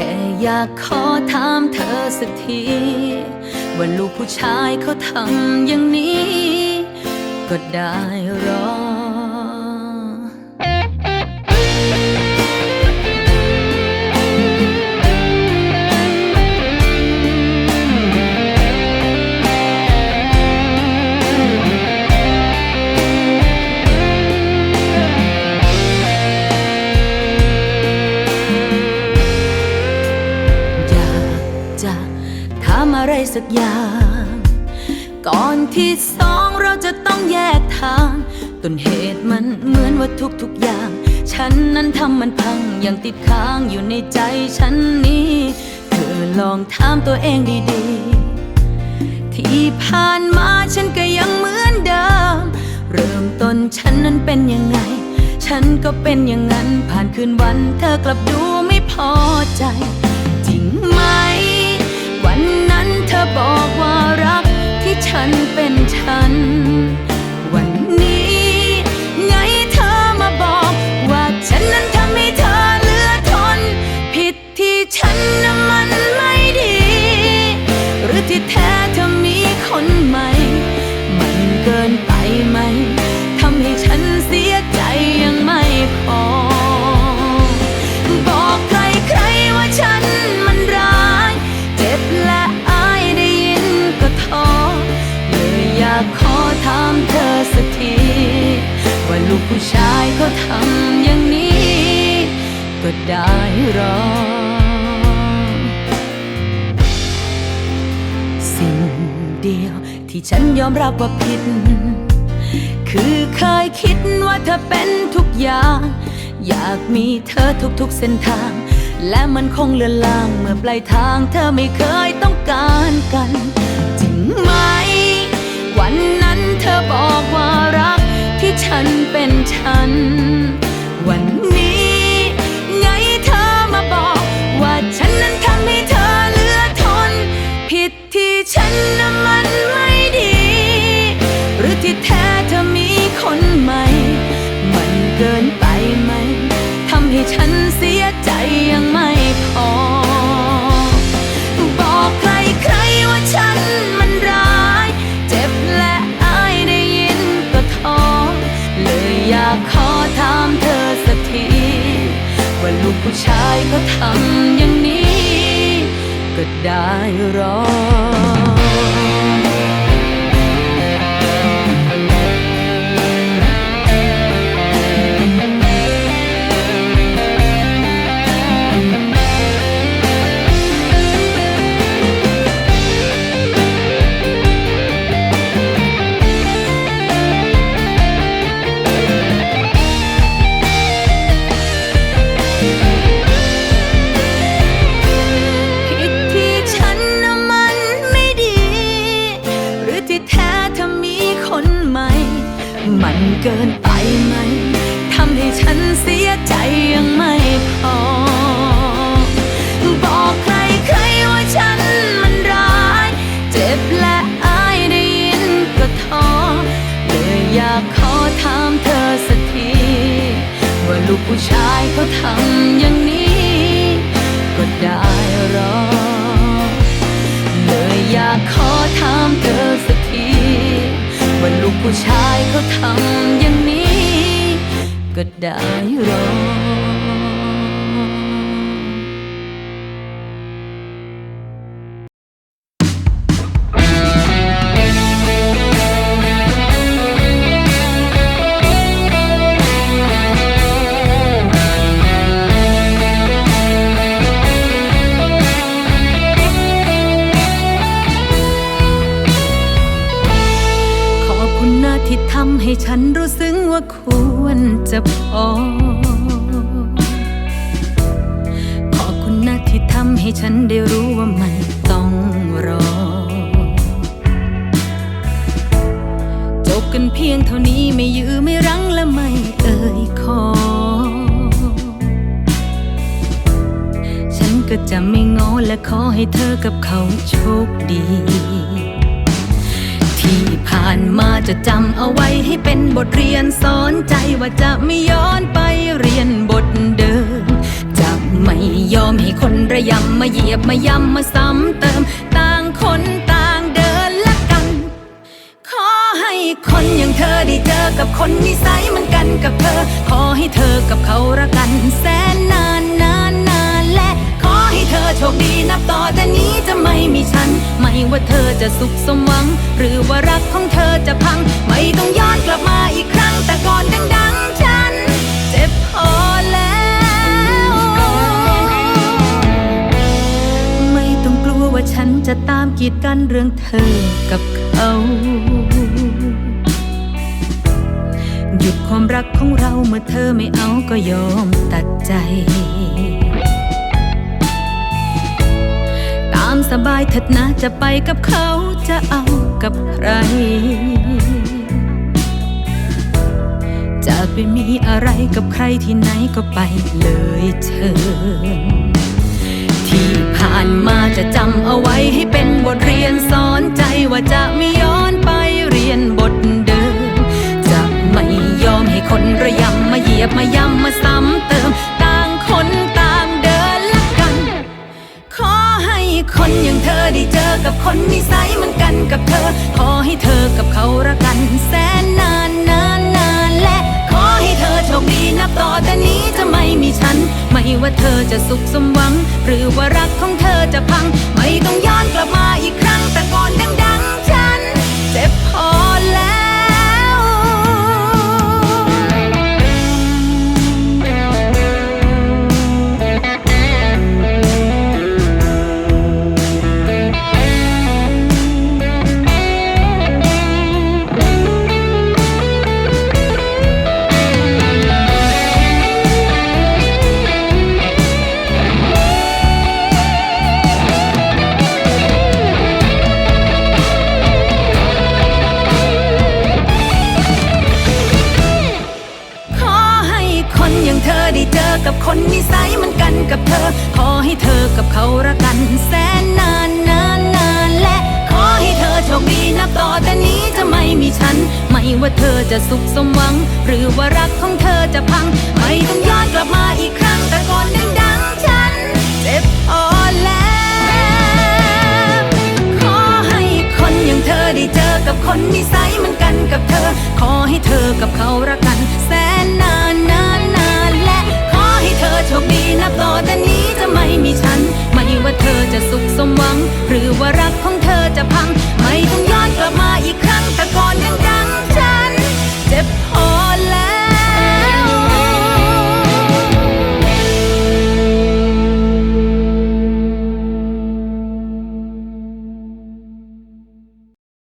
ค่อยากขอถามเธอสักที ว่าลูกผู้ชายเขาทำอย่างนี้ ก็ได้หรอ สักอย่าง ก่อนที่สองเราจะต้องแยกทาง ต้นเหตุมันเหมือนว่าทุกๆอย่าง ฉันนั้นทำมันพังยังติดค้างอยู่ในใจฉันนี้เธอลองถามตัวเองดีๆ ที่ผ่านมาฉันก็ยังเหมือนเดิม เริ่มต้นฉันนั้นเป็นยังไง ฉันก็เป็นอย่างนั้นผ่านคืนวัน เธอกลับดูไม่พอใจ เธอบอกว่ารักที่ฉันเป็นฉันวัน ได้รอ สิ่งเดียวที่ฉันยอมรับว่าผิด คือเคยคิดว่าเธอเป็นทุกอย่าง อยากมีเธอทุกๆเส้นทาง และมันคงเลือนลางเมื่อปลายทางเธอไม่เคยต้องการกัน จริงไหม วันนั้นเธอบอกว่ารักที่ฉันเป็นฉัน วันนี้ ผู้ชายก็ทำอย่างนี้ ก็ได้รอ ลูกผู้ชายเขาทำอย่างนี้ ก็ได้หรอ เลยอยากขอถามเธอสักทีว่าลูกผู้ชายเขาทำอย่างนี้ ก็ได้หรอ ให้ฉันรู้สึกว่าควรจะพอ ขอบคุณนะที่ทำให้ฉันได้รู้ว่าไม่ต้องรอ จบกันเพียงเท่านี้ไม่ยื้อไม่รั้งและไม่เอ่ยขอ ฉันก็จะไม่งอและขอให้เธอกับเขาโชคดี ผ่านมาจะจำเอาไว้ให้เป็นบทเรียนสอนใจว่าจะไม่ย้อนไปเรียนบทเดิม จะไม่ยอมให้คนระยำมาเหยียบมาย้ำมาซ้ำเติม ต่างคนต่างเดินละกัน ขอให้คนอย่างเธอได้เจอกับคนนิสัยเหมันกันกับเธอ ขอให้เธอกับเขารักกันแสนนานนานนานและ ขอให้เธอโชคดีนับต่อแต่นี้จะม่มี จะสุขสมหวัง หรือว่ารักของเธอจะพัง ไม่ต้องย้อนกลับมาอีกครั้งแต่ก่อนดังๆฉัน เจ็บพอแล้ว ไม่ต้องกลัวว่าฉันจะตามกีดกันเรื่องเธอกับเขาหยุดความรักของเราเมื่อเธอไม่เอาก็ยอมตัดใจามสบายเถิดนะจะไปกับเขาจะเอากับใคร จะไปมีอะไรกับใครที่ไหนก็ไปเลยเธอ ที่ผ่านมาจะจำเอาไว้ให้เป็นบทเรียน คนนิสัยเหมือนกันกับเธอ ขอให้เธอกับเขารักกันแสนนานนานนานและ ขอให้เธอโชคดีนับต่อแต่นี้จะไม่มีฉัน ไม่ว่าเธอจะสุขสมหวัง หรือว่ารักของเธอจะพัง ไม่ต้องย้อนกลับมาอีกครั้งแต่ก่อน ว่าเธอจะสุขสมหวัง หรือว่ารักของเธอจะพัง ไม่ต้องย้อนกลับมาอีกครั้งแต่ก่อนดังดังฉันเจ็บอ่อนแล้วขอให้คนอย่างเธอได้เจอกับคนนิสัยเหมือนกันกับเธอ ขอให้เธอกับเขารักกันแสนนานนานนานและขอให้เธอโชคดีนับต่อแต่นี้จะไม่มีฉัน ไม่ว่าเธอจะสุข